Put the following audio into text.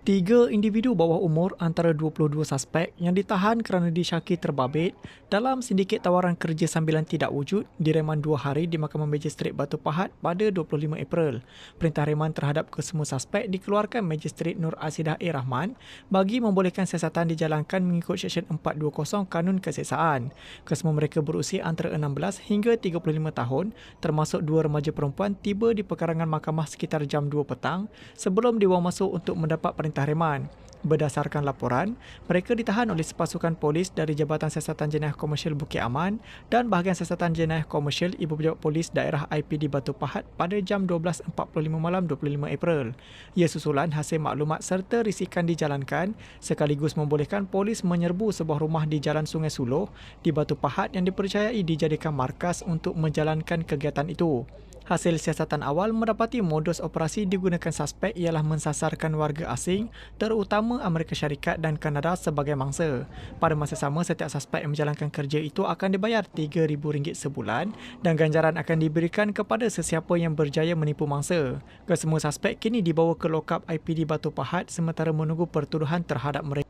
Tiga individu bawah umur antara 22 suspek yang ditahan kerana disyaki terbabit dalam sindiket tawaran kerja sambilan tidak wujud direman dua hari di Mahkamah Magistrate Batu Pahat pada 25 April. Perintah reman terhadap kesemua suspek dikeluarkan Magistrate Nur Asidah A. Rahman bagi membolehkan siasatan dijalankan mengikut Seksyen 420 Kanun Keseksaan. Kesemua mereka berusia antara 16 hingga 35 tahun termasuk dua remaja perempuan tiba di pekarangan mahkamah sekitar jam 2 petang sebelum dibawa masuk untuk mendapat perintah Reman. Berdasarkan laporan, mereka ditahan oleh sepasukan polis dari Jabatan Siasatan Jenayah Komersial Bukit Aman dan bahagian Siasatan Jenayah Komersial Ibu Pejabat Polis Daerah IPD Batu Pahat pada jam 12.45 malam 25 April. Ia susulan hasil maklumat serta risikan dijalankan sekaligus membolehkan polis menyerbu sebuah rumah di Jalan Sungai Suluh di Batu Pahat yang dipercayai dijadikan markas untuk menjalankan kegiatan itu. Hasil siasatan awal mendapati modus operasi digunakan suspek ialah mensasarkan warga asing terutama Amerika Syarikat dan Kanada sebagai mangsa. Pada masa sama, setiap suspek yang menjalankan kerja itu akan dibayar RM3,000 sebulan dan ganjaran akan diberikan kepada sesiapa yang berjaya menipu mangsa. Kesemua suspek kini dibawa ke lokap IPD Batu Pahat sementara menunggu pertuduhan terhadap mereka.